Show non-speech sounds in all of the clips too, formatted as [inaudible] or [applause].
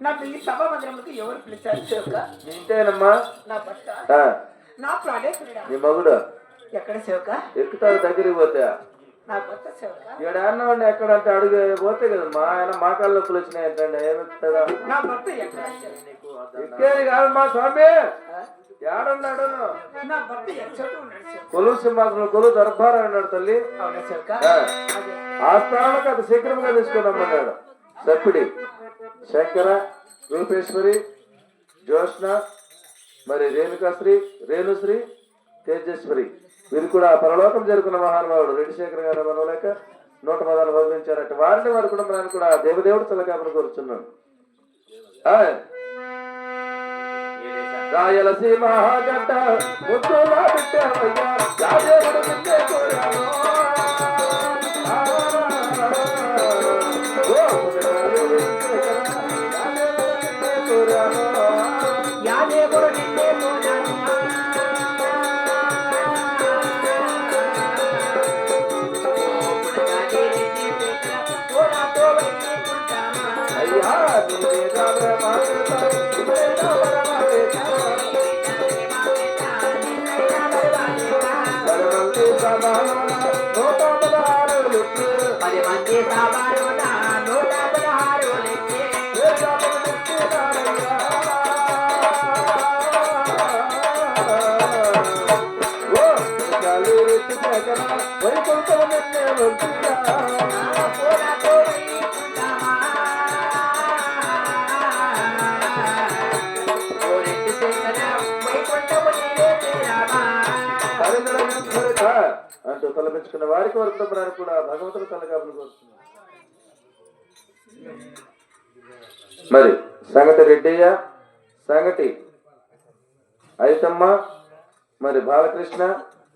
నన్ను ఈ సభ మందిరంలోకి ఎవరు పిలిచారు ఇంతేనమ్మా. నా భర్త. నా ప్రాణేశ్వరుడా నీ మగుడు? ఎక్కడ చెవుక ఎక్కుతాడు దగ్గరికి పోతే. నా భర్త చెవుక ఇక్కడ అన్నవాడిని ఎక్కడ అంటే అడుగు పోతే కదమ్మా. ఆయన మా కాళ్ళ నొప్పులు వచ్చినాయి అంటే ఏమి ఎక్కుతాడా? నా భర్త ఎక్కడ ఎక్కేది కాదమ్మా స్వామి? ఆ? ఏడున్నాడు? నా భర్త ఎక్కడ కొలువు సింహాసనం కొలువు దర్బార్ అన్నాడు తల్లి. అవునా ఆ. స్థానానికి అది శీఘ్రంగా తీసుకురమ్మన్నాడు సప్పిడి. శంకర రూపేశ్వరి జ్యోత్స్న మరి రేణుకాశ్రీ రేణుశ్రీ తేజస్వరి వీరు కూడా పరలోకం జరుపుకున్న మహానుభావుడు రెడ్డిశేఖర్ గారు మనవలేక నూట పదాలు భవించారట వారిని వారి కుటుంబాన్ని కూడా దేవదేవుడు తలకాపని కోరుచున్నాను రాయలసీమ గడ్డ ముద్దులా పెట్టావయ్యా రాజేవుడు నూట పదహారు పది మంది సామాను నూట పదహారు అంటూ వారికి వారి కుటుంబానికి కూడా భగవంతుడు తలకాపులు కోరుతున్నారు. మరి సంగటి రెడ్డయ్య సంగటి ఐతమ్మ మరి బాలకృష్ణ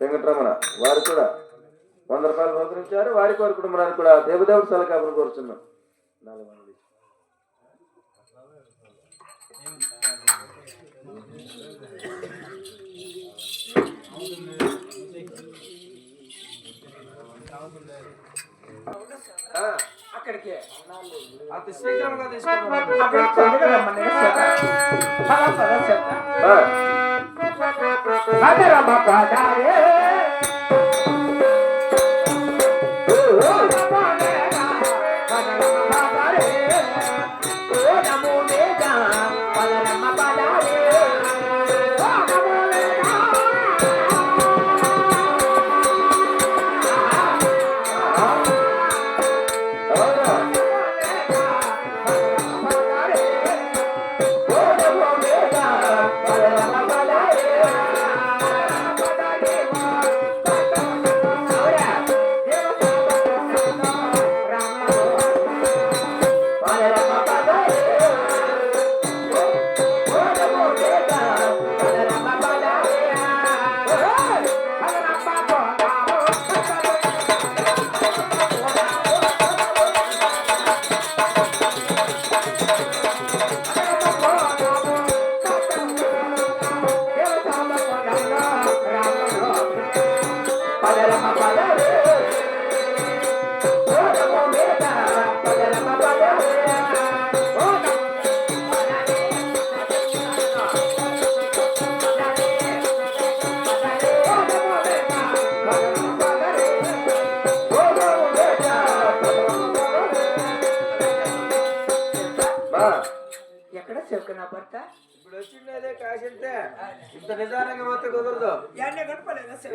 వెంకటరమణ వారు కూడా వంద రూపాయలు బహుకరించారు. వారికి వారి కుటుంబానికి కూడా దేవదేవుడు సలకాపులు కోరుచున్నాం. అక్కడికి. అతి శీఘ్రంగా తీసుకున్నాం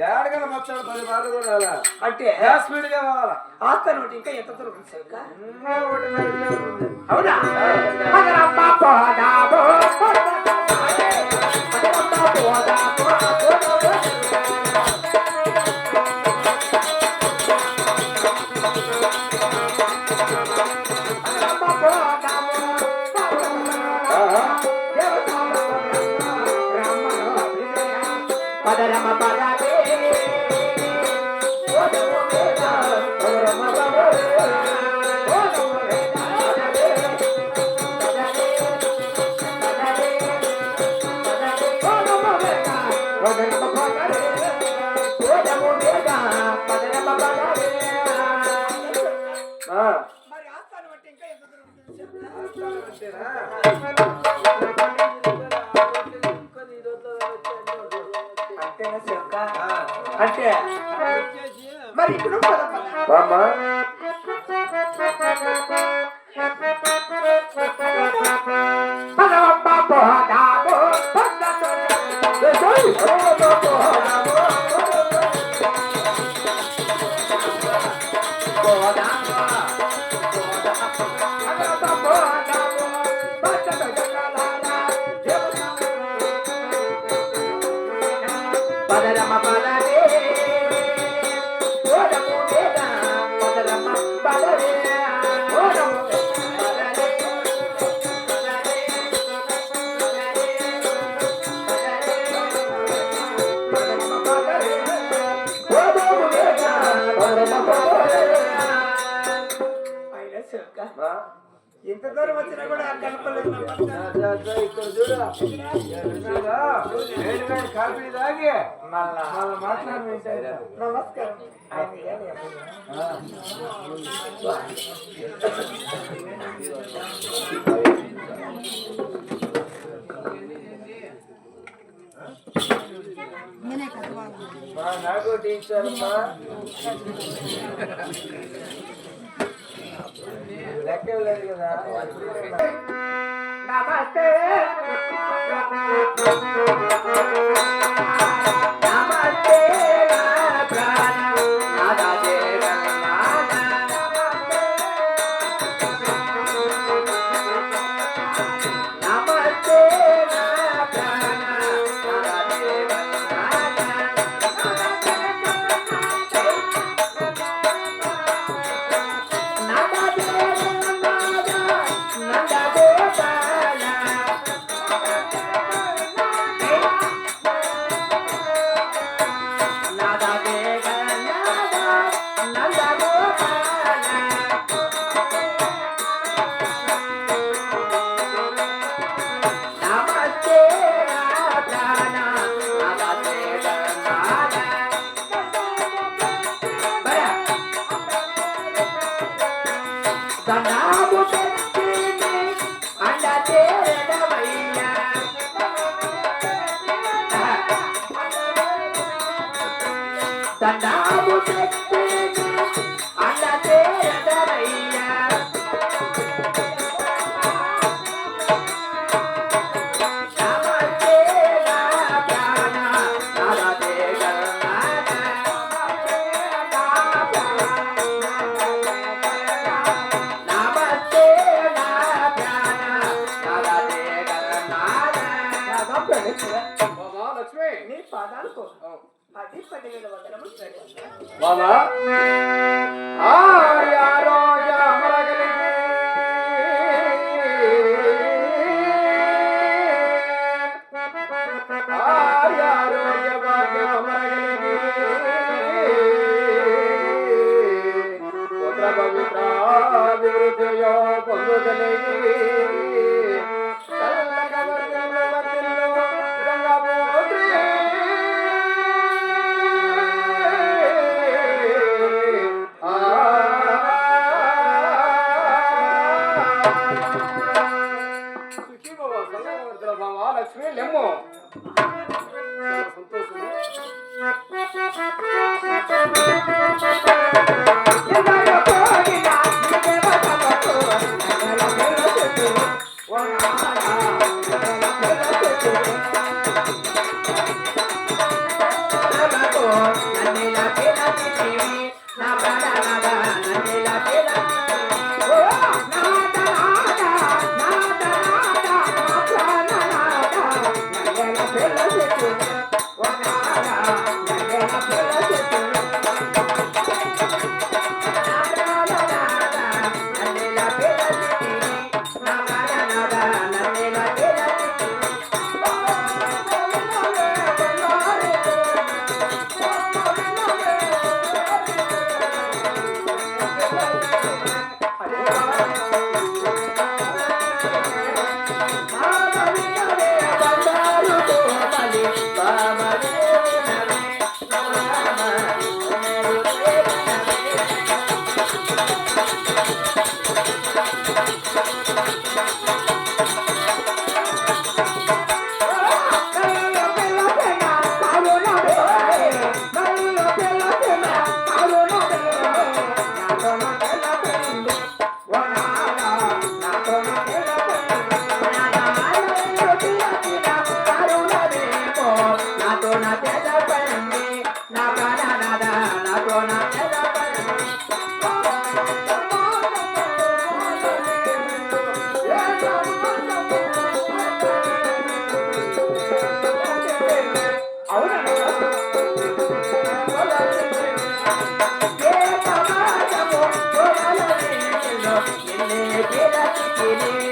ఏడగల పక్షాలు పది బాధలు కూడా రాలా అంటే స్పీడ్గా పోవాలా? ఆస్త నోటి ఇంకా ఎంత దూరం అవునా? చేశాక అంటే మరి ఇప్పుడు బామ్మా [laughs] బాబా ఇంత దూరం వచ్చినా కూడా ఇక్కడ చూడా. కాఫీ తాగి మళ్ళా నమస్కారం. నాకు టీచర్ నమస్తే. Tá, tá na ఏమో సంతోషం রাসূলুল্লাহ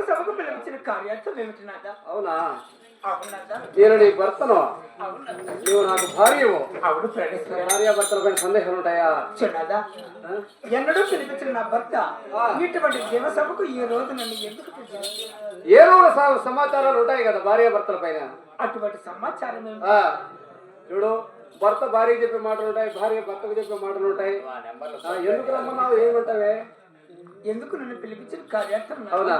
ఈ దేవసభకు పిలిపించిన కార్యార్థం ఏమిటి నాదా అవునా? నేను నీ భర్తను. అవునదా? నీవు నాకు భార్యవు. అవును ప్రణేశ్వర భార్యాభర్తలపైన సందేహాలు ఉంటాయా? చిన్నదా? ఎన్నడూ పిలిపించిన నా భర్త. ఇటువంటి దేవసభకు ఈ రోజు నన్ను ఎందుకు పిలిచారు ఏదో సమాచారాలు ఉంటాయి కదా భార్యాభర్తల పైన? అటువంటి సమాచారం చూడు భర్త భార్య చెప్పే మాటలు ఉంటాయి భార్య భర్తకు చెప్పే మాటలు ఉంటాయి. ఎందుకు రమ్మన్నావు? ఏమంటావే? ఎందుకు నన్ను పిలిపించిన కార్యార్థం? అవునా?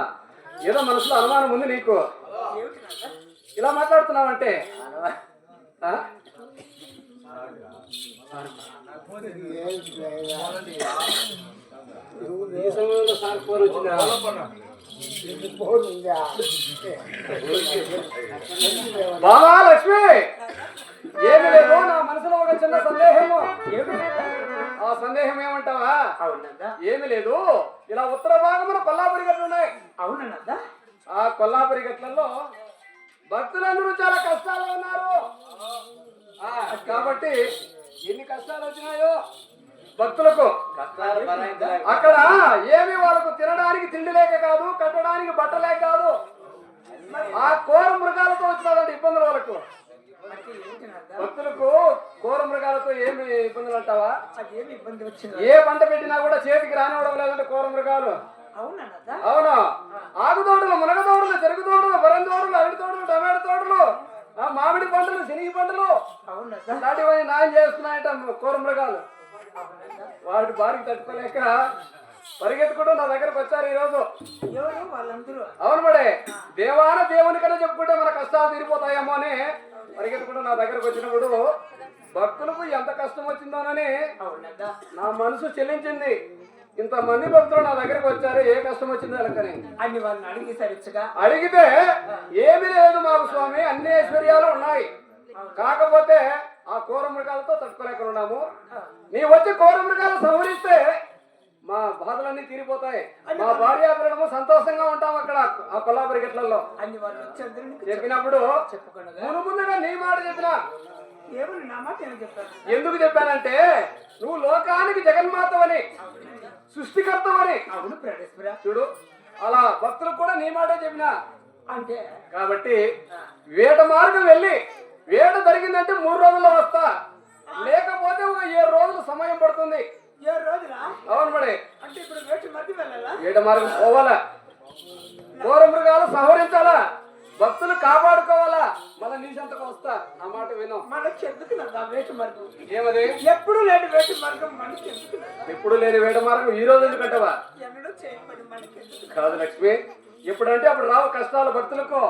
ఏదో మనసులో అనుమానం ఉంది నీకు. ఇలా మాట్లాడుతున్నావంటే? ఈ సమయంలో సార్ ఫోన్ వచ్చిందా? బాబా లక్ష్మి! ఏమి లేదు నా మనసులో ఒక చిన్న సందేహము. ఏమి నాదా? ఆ సందేహం ఏమంటావా? అవునదా ఏమి లేదు. ఇలా ఉత్తర భాగమున కొల్లాపురి గట్లు ఉన్నాయి. అవునదా ఆ కొల్లాపురి గట్లలో భక్తులందరూ చాలా కష్టాలు ఉన్నారు. కాబట్టి ఎన్ని కష్టాలు వచ్చినాయో భక్తులకు అక్కడ ఏమి వాళ్ళకు తినడానికి తిండి లేక కాదు కట్టడానికి బట్ట లేక కాదు. ఆ కోర మృగాలతో వచ్చినారండి ఇబ్బందులు వాళ్ళకు? భక్తులకు కోర మృగాలతో ఏమి ఇబ్బందులు అంటావా? ఏ పంట పెట్టినా కూడా చేతికి రానివ్వడం లేదంటే కోర మృగాలు. అవునా ఆకు తోటలు మునగ తోటలు చెరుకు తోటలు బరం తోటలు అరటి తోటలు టమాటో తోటలు ఆ మామిడి పంటలు శనగ పంటలు అవునదా ఇలాంటివన్నీ నాయం చేస్తున్నాయట కోర మృగాలు. వాటి బారికి తట్టుకోలేక పరిగెత్తుకుంటూ నా దగ్గరకు వచ్చారు ఈ రోజు అవును మడే. దేవాన దేవుని కన్నా చెప్పుకుంటే మన కష్టాలు తీరిపోతాయేమో అని పరిగెత్తుకుంటూ నా దగ్గరకు వచ్చినప్పుడు భక్తులకు ఎంత కష్టం వచ్చిందోనని నా మనసు చెల్లించింది. ఇంతమంది భక్తులు నా దగ్గరకు వచ్చారు ఏ కష్టం వచ్చిందో వాళ్ళకని అన్ని వాళ్ళని అడిగి సరిచ్చుగా. అడిగితే ఏమీ లేదు మాకు స్వామి అన్ని ఐశ్వర్యాలు ఉన్నాయి. కాకపోతే ఆ కోర మృగాలతో తట్టుకోలేక ఉన్నాము. నీ వచ్చి కోర మృగాలు సంహరిస్తే మా బాధలన్నీ తీరిపోతాయి. మా భార్య పిల్లడము సంతోషంగా ఉంటాం అక్కడ ఆ కొల్లాపురి గట్లలో. చెప్పినప్పుడు ముందు ముందుగా నీ మాట చెప్పినా. ఎందుకు చెప్పానంటే నువ్వు లోకానికి జగన్మాతవని సృష్టికర్తవని. చూడు అలా భక్తులకు కూడా నీ మాటే చెప్పినా. అంటే? కాబట్టి వేట మార్గం వెళ్ళి వేట జరిగిందంటే మూడు రోజుల్లో వస్తా. లేకపోతే ఒక ఏడు రోజులు సమయం పడుతుంది. ఏ రోజులా అవును మరి. అంటే ఇప్పుడు మధ్య వెళ్ళాలా? మార్గం పోవాలా? ఘోర మృగాలు సంహరించాలా భక్తులు కాపాడుకోవాలా? మళ్ళీ నీ సంతకు వస్తా. నా మాట విను. మనకి ఎందుకు వేటి మార్గం. ఏమది? ఎప్పుడు లేని వేటి మార్గం మనకి ఎందుకు నాదా? ఎప్పుడు లేని వేట మార్గం ఈ రోజు ఎందుకంటావా ఎన్నడూ చేయబడి మనకి కాదు లక్ష్మి. ఎప్పుడంటే అప్పుడు రావు కష్టాలు భక్తులకు.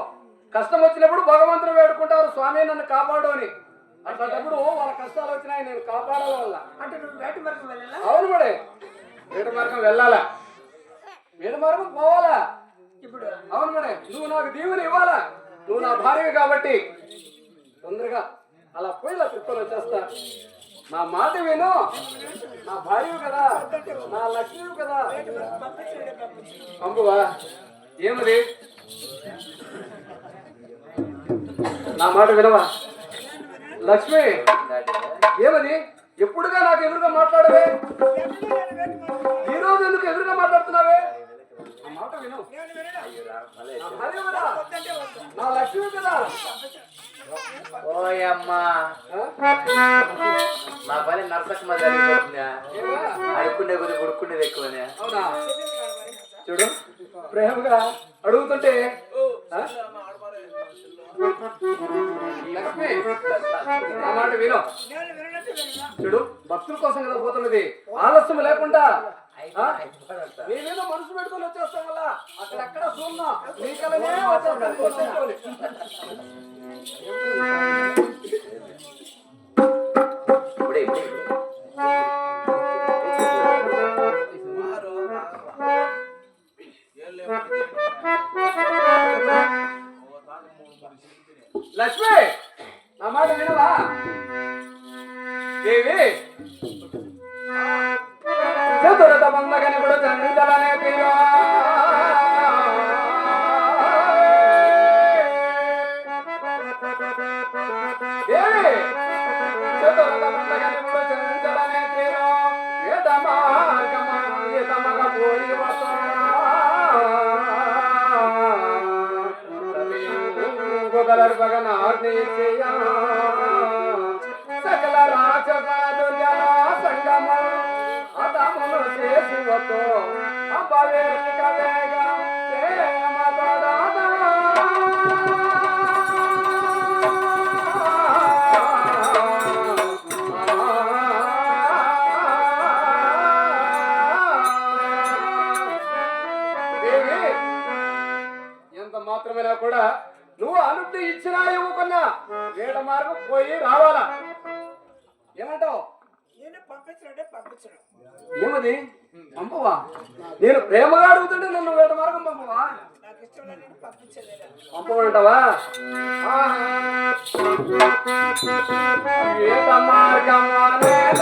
కష్టం వచ్చినప్పుడు భగవంతుని వేడుకుంటారు. స్వామి నన్ను కాపాడు అని. అట్లాంటప్పుడు వాళ్ళ కష్టాలు వచ్చినాయి నేను కాపాడాల వల్ల అంటే నువ్వు వేటి మార్గం వెళ్ళాలా? అవును మడే వేట మార్గం వెళ్ళాలా? వేట మార్గం పోవాలా? ఇప్పుడు? అవును మడే నువ్వు నాకు దీవుని ఇవ్వాలా? నువ్వు నా భార్యవి కాబట్టి. తొందరగా అలా పోయి ఇలా తిప్పుకొని వచ్చేస్తా. నా మాట విను. నా భార్యవి కదా. నా లక్ష్మి కదా. పంపువా? ఏమది? నా మాట వినవా? లక్ష్మి! ఏమది ఎప్పుడుగా నాకు ఎదురుగా మాట్లాడవే? ఈ రోజు ఎందుకు ఎదురుగా మాట్లాడుతున్నావే? నా మాట విను. నా భార్య కదా. నా లక్ష్మి కదా ఓయమ్మా? మా పని నరసకమ్మ జరిగిపోతుందా? అడుక్కునే కొద్ది ఉడుక్కునేది ఎక్కువనే. చూడు ప్రేమగా అడుగుతుంటే? లక్ష్మి నా మాట విను. చూడు భక్తుల కోసం కదా పోతున్నది. ఆలస్యం లేకుండా ఆ? నీ మీద మనసు పెట్టుకొని వచ్చేస్తాం వల్ల అక్కడక్కడ చూన్నా నీ కలనే వచ్చేస్తాను లక్ష్మి నా మాట వినవా దేవి సకల రాక్షసాలు జన సంగమ అతమును చేసివతో అపవేదిక వేగ మార్గం పోయి రావాలా? ఏమంటావు? ఏమది? పంపవా? నేను ప్రేమగా అడుగుతుంటే నన్ను వేట మార్గం పంపవా? పంపమంటావా? వేట